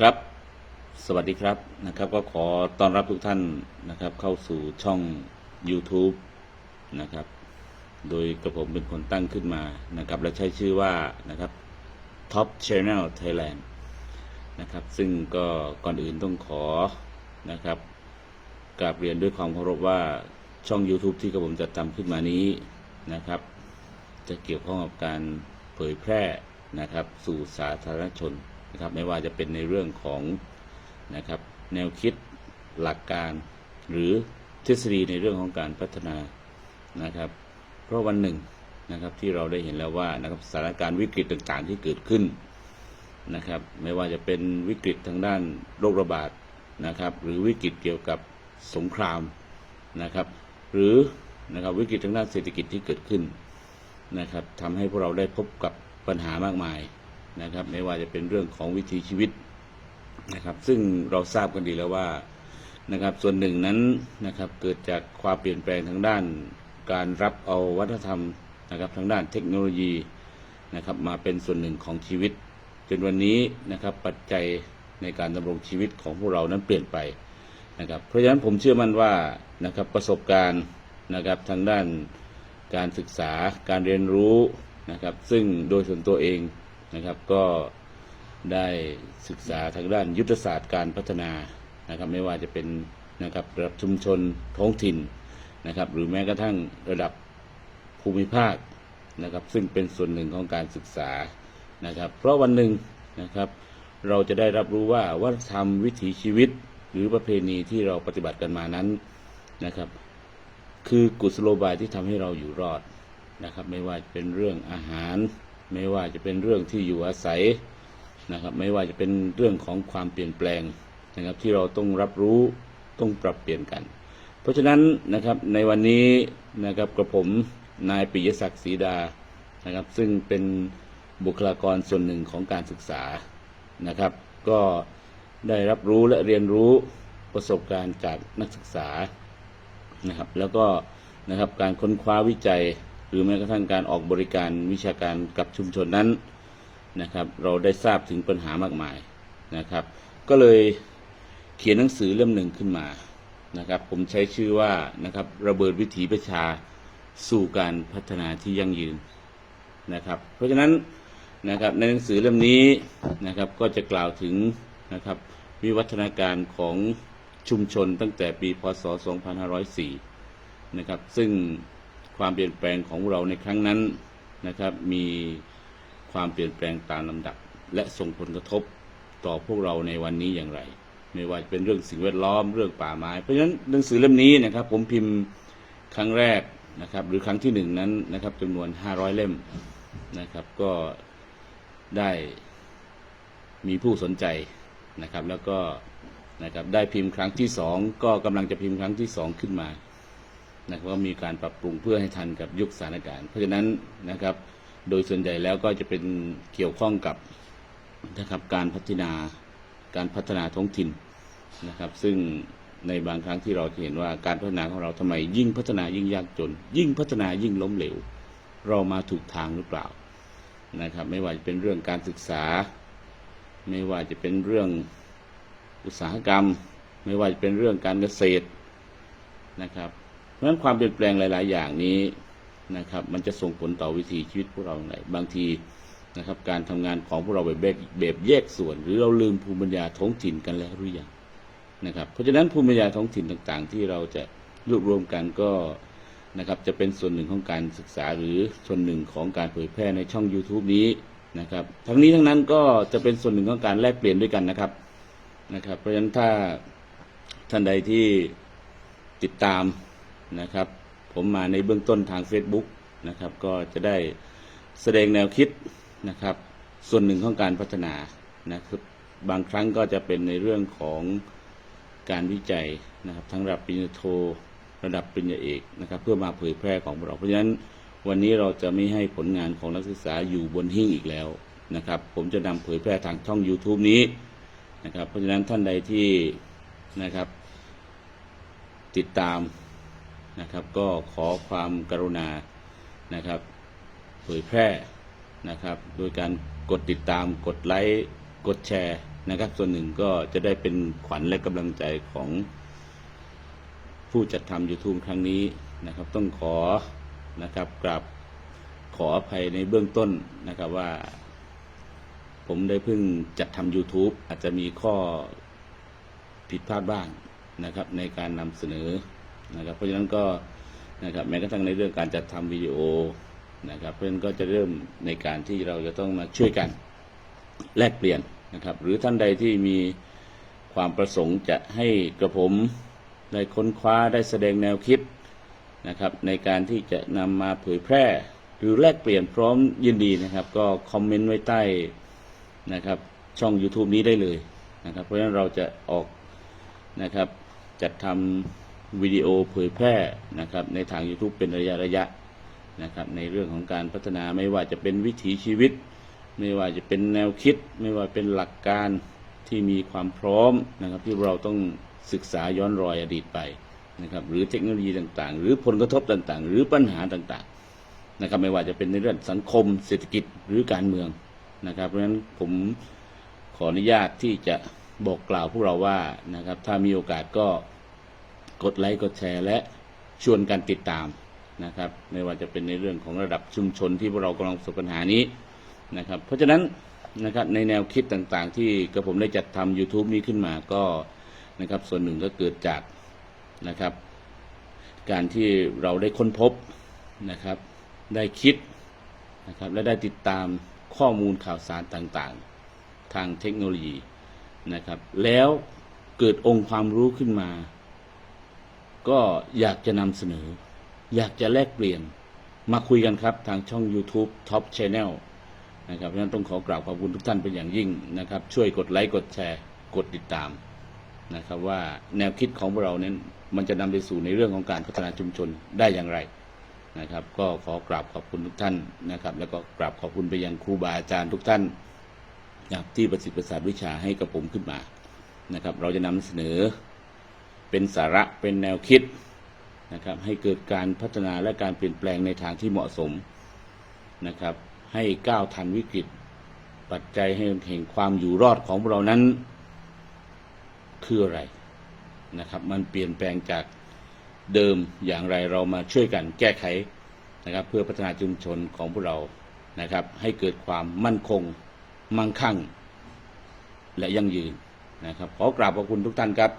ครับ สวัสดีครับนะครับ ก็ขอต้อนรับทุกท่านนะครับ เข้าสู่ช่อง YouTube นะครับ โดยกระผมเป็นคนตั้งขึ้นมานะครับ และใช้ชื่อว่านะครับ Top Channel Thailand นะครับ ซึ่งก็ก่อนอื่นต้องขอนะครับกราบเรียนด้วยความเคารพว่าช่อง YouTube ที่กระผมจะทำขึ้นมานี้นะครับ จะเกี่ยวข้องกับการเผยแพร่นะครับ สู่สาธารณชน นะครับไม่ว่าจะเป็นในเรื่องของนะครับแนวคิดหลักการ หรือทฤษฎีในเรื่องของการพัฒนานะครับ เพราะวันหนึ่งนะครับที่เราได้เห็นแล้วว่านะครับสถานการณ์วิกฤตต่างๆที่เกิดขึ้นนะครับ ไม่ว่าจะเป็นวิกฤตทางด้านโรคระบาดนะครับ หรือวิกฤตเกี่ยวกับสงครามนะครับ หรือนะครับวิกฤตทางด้านเศรษฐกิจที่เกิดขึ้นนะครับทำให้พวกเราได้พบกับปัญหามากมาย นะครับไม่ว่าจะเป็นเรื่องของวิถีชีวิตนะครับซึ่งเราทราบกันดีแล้วว่านะครับส่วนหนึ่งนั้นนะครับเกิดจากความเปลี่ยนแปลงทางด้าน การรับเอาวัฒนธรรมนะครับทางด้านเทคโนโลยีนะครับมาเป็นส่วนหนึ่งของชีวิต จนวันนี้นะครับปัจจัยในการดำรงชีวิตของพวกเรานั้นเปลี่ยนไปนะครับเพราะฉะนั้นผมเชื่อมั่นว่านะครับประสบการณ์นะครับทางด้านการศึกษาการเรียนรู้นะครับซึ่งโดยส่วนตัวเอง นะครับ ก็ได้ศึกษาทางด้านยุทธศาสตร์การพัฒนานะครับ ไม่ว่าจะเป็นนะครับระดับชุมชนท้องถิ่นนะครับ หรือแม้กระทั่งระดับภูมิภาคนะครับ ซึ่งเป็นส่วนหนึ่งของการศึกษานะครับ เพราะวันหนึ่งนะครับ เราจะได้รับรู้ว่าวัฒนธรรมวิถีชีวิต หรือประเพณีที่เราปฏิบัติกันมานั้นนะครับ คือกุศโลบายที่ทำให้เราอยู่รอดนะครับ ไม่ว่าจะเป็นเรื่องอาหาร ไม่ว่าจะเป็นเรื่องที่อยู่อาศัยนะครับ ไม่ว่าจะเป็นเรื่องของความเปลี่ยนแปลงนะครับที่เราต้องรับรู้ต้องปรับเปลี่ยนกัน เพราะฉะนั้นนะครับในวันนี้นะครับกระผมนายปิยศักดิ์ศรีดานะครับซึ่งเป็นบุคลากรส่วนหนึ่งของการศึกษานะครับ ก็ได้รับรู้และเรียนรู้ประสบการณ์จากนักศึกษานะครับ แล้วก็นะครับการค้นคว้าวิจัย รือแม้กระทั่งการออกบริการวิชาการกับชุมชนนั้นนะครับ เราได้ทราบถึงปัญหามากมายนะครับ ก็เลยเขียนหนังสือเล่มหนึ่งขึ้นมานะครับ ผมใช้ชื่อว่านะครับระเบิดวิถีประชาสู่การพัฒนาที่ยั่งยืนนะครับ เพราะฉะนั้นนะครับในหนังสือเล่มนี้นะครับก็จะกล่าวถึงนะครับวิวัฒนาการของชุมชนตั้งแต่ปีพศ 2504 นะครับ ซึ่ง ความเปลี่ยนแปลงของเราในครั้งนั้นนะครับ มีความเปลี่ยนแปลงตามลำดับ และส่งผลกระทบต่อพวกเราในวันนี้อย่างไร ไม่ว่าจะเป็นเรื่องสิ่งแวดล้อมเรื่องป่าไม้ เพราะฉะนั้นหนังสือเล่มนี้นะครับ ผมพิมพ์ครั้งแรกนะครับ หรือครั้งที่หนึ่งนั้นนะครับจำนวน 500 เล่มนะครับ ก็ได้มีผู้สนใจนะครับ แล้วก็นะครับได้พิมพ์ครั้งที่สองก็กำลังจะพิมพ์ครั้งที่สองขึ้นมา นะครับก็มีการปรับปรุงเพื่อให้ทันกับยุคสถานการณ์ เพราะฉะนั้นนะครับ โดยส่วนใหญ่แล้วก็จะเป็นเกี่ยวข้องกับนะครับการพัฒนาการพัฒนาท้องถิ่นนะครับ ซึ่งในบางครั้งที่เราจะเห็นว่าการพัฒนาของเราทำไมยิ่งพัฒนายิ่งยากจน ยิ่งพัฒนายิ่งล้มเหลว เรามาถูกทางหรือเปล่านะครับ ไม่ว่าจะเป็นเรื่องการศึกษา ไม่ว่าจะเป็นเรื่องอุตสาหกรรม ไม่ว่าจะเป็นเรื่องการเกษตรนะครับ ราะฉะนั้นความเปลี่ยนแปลงหลาย ๆ อย่างนี้นะครับ มันจะส่งผลต่อวิถีชีวิตพวกเราอย่างไรบางทีนะครับ การทำงานของพวกเราแบบแบบแยกส่วน หรือเราลืมภูมิปัญญาท้องถิ่นกันแล้วหรือยังนะครับ เพราะฉะนั้นภูมิปัญญาท้องถิ่นต่าง ๆ ที่เราจะรวบรวมกันก็นะครับจะเป็นส่วนหนึ่งของการศึกษาหรือส่วนหนึ่งของการเผยแพร่ในช่อง YouTube นี้นะครับ ทั้งนี้ทั้งนั้นก็จะเป็นส่วนหนึ่งของการแลกเปลี่ยนด้วยกันนะครับนะครับ เพราะฉะนั้นถ้าท่านใดที่ติดตาม นะครับ ผมมาในเบื้องต้นทาง Facebook นะครับ ก็จะได้แสดงแนวคิดนะครับ ส่วนหนึ่งของการพัฒนานะครับบางครั้งก็จะเป็นในเรื่องของการวิจัยนะครับทั้งระดับปริญญาโทระดับปริญญาเอกนะครับ เพื่อมาเผยแพร่ของเราเพราะฉะนั้นวันนี้เราจะไม่ให้ผลงานของนักศึกษาอยู่บนหิ้งอีกแล้วนะครับ ผมจะนำเผยแพร่ทางช่อง YouTube นี้นะครับ เพราะฉะนั้นท่านใดที่นะครับ ติดตาม นะครับ ก็ขอความกรุณานะครับ เผยแพร่นะครับ โดยการกดติดตามกดไลค์กดแชร์นะครับ ส่วนหนึ่งก็จะได้เป็นขวัญและกำลังใจของผู้จัดทำ YouTube ครั้งนี้นะครับ ต้องขอนะครับกราบขออภัยในเบื้องต้นนะครับว่า ผมได้เพิ่งจัดทำ YouTube อาจจะมีข้อผิดพลาดบ้างนะครับ ในการนำเสนอ นะครับเพราะฉะนั้นก็นะครับแม้กระทั่งในเรื่องการจัดทำวิดีโอนะครับเพราะฉะนั้นก็จะเริ่มในการที่เราจะต้องมาช่วยกันแลกเปลี่ยนนะครับ หรือท่านใดที่มีความประสงค์จะให้กระผมได้ค้นคว้าได้แสดงแนวคิดนะครับ ในการที่จะนำมาเผยแพร่ หรือแลกเปลี่ยนพร้อมยินดีนะครับ ก็คอมเมนต์ไว้ใต้นะครับ ช่อง YouTube นี้ได้เลยนะครับ เพราะฉะนั้นเราจะออกนะครับจัดทำ วิดีโอเผยแพร่นะครับในทาง YouTube เป็นระยะระยะนะครับในเรื่องของการพัฒนาไม่ว่าจะเป็นวิถีชีวิต ไม่ว่าจะเป็นแนวคิด ไม่ว่าเป็นหลักการที่มีความพร้อมนะครับที่เราต้องศึกษาย้อนรอยอดีตไปนะครับหรือเทคโนโลยีต่างๆ หรือผลกระทบต่างๆ หรือปัญหาต่างๆนะครับไม่ว่าจะเป็นในเรื่องสังคม เศรษฐกิจหรือการเมืองนะครับ เพราะฉะนั้นผมขออนุญาตที่จะบอกกล่าวพวกเราว่านะครับถ้ามีโอกาสก็ กดไลค์กดแชร์และชวนกันติดตามนะครับ ไม่ว่าจะเป็นในเรื่องของระดับชุมชนที่พวกเรากำลังประสบปัญหานี้นะครับ เพราะฉะนั้นนะครับในแนวคิดต่างๆ ที่กระผมได้จัดทำ YouTube นี้ขึ้นมาก็นะครับ ส่วนหนึ่งก็เกิดจากนะครับ การที่เราได้ค้นพบนะครับ ได้คิดนะครับ และได้ติดตามข้อมูลข่าวสารต่างๆ ทางเทคโนโลยีนะครับ แล้วเกิดองค์ความรู้ขึ้นมา ก็อยากจะนำเสนอ อยากจะแลกเปลี่ยนมาคุยกันครับทางช่อง YouTube Top Channel นะครับเพราะฉะนั้นต้องขอกราบขอบคุณทุกท่านเป็นอย่างยิ่งนะครับ ช่วยกดไลค์กดแชร์ กดติดตามนะครับว่าแนวคิดของเรานั้นมันจะนำไปสู่ในเรื่องของการพัฒนาชุมชนได้อย่างไรนะครับ ก็ขอกราบขอบคุณทุกท่านนะครับ แล้วก็กราบขอบคุณไปยังครูบาอาจารย์ทุกท่านนะครับที่ประสิทธิ์ประสาทวิชาให้กับผมขึ้นมานะครับ เราจะนำเสนอ เป็นสาระเป็นแนวคิดนะครับให้เกิดการพัฒนาและการเปลี่ยนแปลงในทางที่เหมาะสมนะครับให้ก้าวทันวิกฤต ปัจจัยให้แห่งความอยู่รอดของพวกเรานั้นคืออะไรนะครับมันเปลี่ยนแปลงจากเดิมอย่างไรเรามาช่วยกันแก้ไขนะครับเพื่อพัฒนาชุมชนของพวกเรานะครับให้เกิดความมั่นคง มั่งคั่ง และยั่งยืนนะครับขอกราบขอบคุณทุกท่านครับ